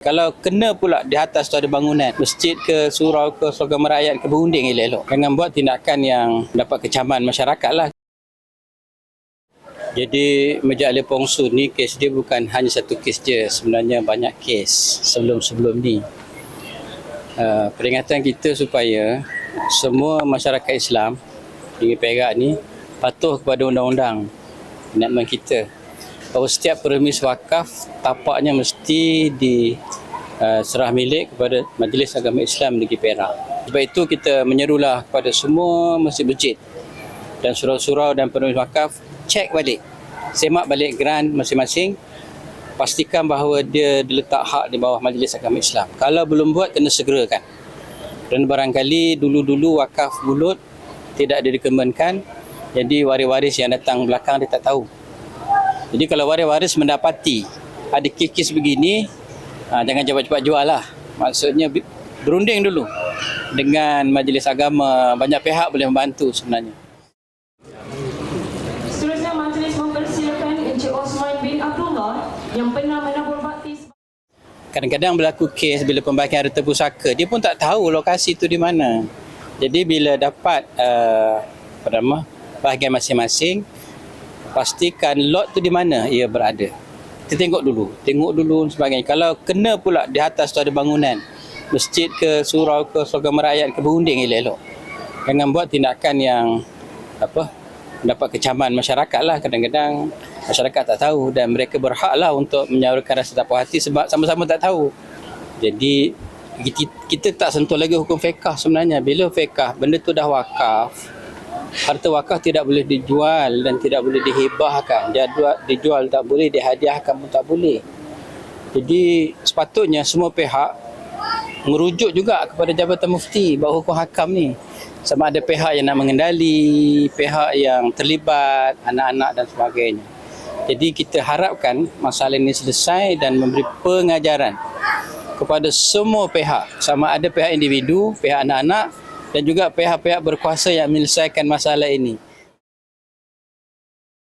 Kalau kena pula di atas tu ada bangunan, masjid ke, surau ke, slogan merakyat ke, berunding elok-elok. Jangan buat tindakan yang dapat kecaman masyarakat lah. Jadi Majlis Alih Pongsu ni kes dia bukan hanya satu kes je. Sebenarnya banyak kes sebelum-sebelum ni. Uh, peringatan kita supaya semua masyarakat Islam di Perak ni patuh kepada undang-undang penakman kita bahawa setiap premis wakaf tapaknya mesti di uh, serah milik kepada Majlis Agama Islam Negeri Perak. Sebab itu kita menyerulah kepada semua masjid-masjid dan surau-surau dan penulis wakaf cek balik. Semak balik grant masing-masing. Pastikan bahawa dia diletak hak di bawah Majlis Agama Islam. Kalau belum buat kena segerakan. Dan barangkali dulu-dulu wakaf bulut tidak dikembangkan jadi waris-waris yang datang belakang dia tak tahu. Jadi kalau waris-waris mendapati ada kes-kes begini, ha, jangan cepat-cepat jual lah. Maksudnya berunding dulu dengan majlis agama. Banyak pihak boleh membantu sebenarnya. Seterusnya majlis mempersilakan Encik Osman bin Abdullah yang pernah menabur bakti Kadang-kadang berlaku kes bila pembahagian harta pusaka, dia pun tak tahu lokasi tu di mana. Jadi bila dapat uh, apa nama, bahagian masing-masing, pastikan lot tu di mana ia berada. Kita tengok dulu, tengok dulu sebagainya. Kalau kena pula di atas tu ada bangunan, masjid ke, surau ke, slogan merakyat ke, berunding elok-elok. Jangan buat tindakan yang apa dapat kecaman masyarakat lah. Kadang-kadang masyarakat tak tahu dan mereka berhak lah untuk menyuarakan rasa tak puas hati sebab sama-sama tak tahu. Jadi kita, kita tak sentuh lagi hukum fiqah sebenarnya. Bila fiqah benda tu dah wakaf harta wakaf tidak boleh dijual dan tidak boleh dihibahkan. Dia dijual tak boleh dihadiahkan pun tak boleh. Jadi sepatutnya semua pihak merujuk juga kepada Jabatan Mufti bahawa hukum hakam ni. Sama ada pihak yang nak mengendali, pihak yang terlibat, anak-anak dan sebagainya. Jadi kita harapkan masalah ini selesai dan memberi pengajaran kepada semua pihak, sama ada pihak individu, pihak anak-anak dan juga pihak-pihak berkuasa yang menyelesaikan masalah ini.